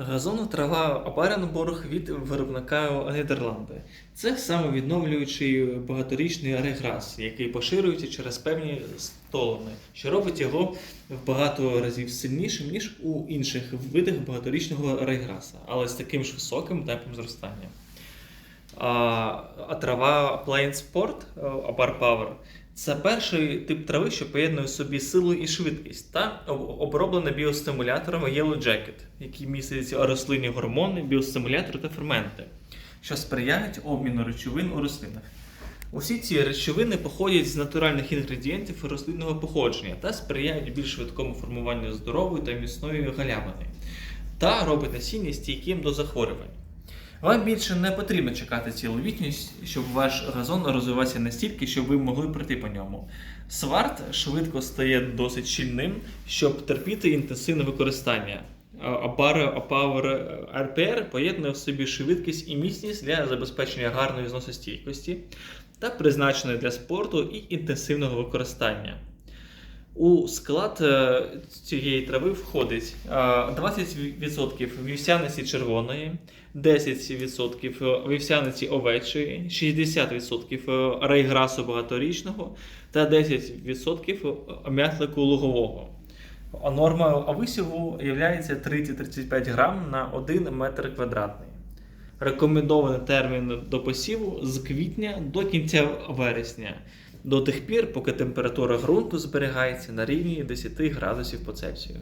Газонна трава Абаренбург від виробника Нідерланди. Це самовідновлюючий багаторічний реграс, який поширюється через певні столони, що робить його в багато разів сильнішим, ніж у інших видах багаторічного реграса, але з таким ж високим темпом зростання. А, а трава Plain Sport е, Abar Power це перший тип трави, що поєднує в собі силу і швидкість, та оброблена біостимулятором Yellow Jacket, який містить рослинні гормони, біостимулятори та ферменти, що сприяють обміну речовин у рослинах. Усі ці речовини походять з натуральних інгредієнтів рослинного походження та сприяють більш швидкому формуванню здорової та міцної галявини та робить насіння стійким до захворювань. Вам більше не потрібно чекати цілу вічність, щоб ваш газон розвивався настільки, щоб ви могли пройти по ньому. Сварт швидко стає досить щільним, щоб терпіти інтенсивне використання. Апар Power RPR поєднує в собі швидкість і міцність для забезпечення гарної зносостійкості та призначеної для спорту і інтенсивного використання. У склад е, цієї трави входить е, 20% вівсяниці червоної, 10% вівсяниці овечої, 60% райграсу багаторічного та 10% м'ятлику лугового. А норма висіву є 30-35 грам на 1 метр квадратний. Рекомендований термін до посіву з квітня до кінця вересня, до тих пір, поки температура ґрунту зберігається на рівні 10 градусів по Цельсію.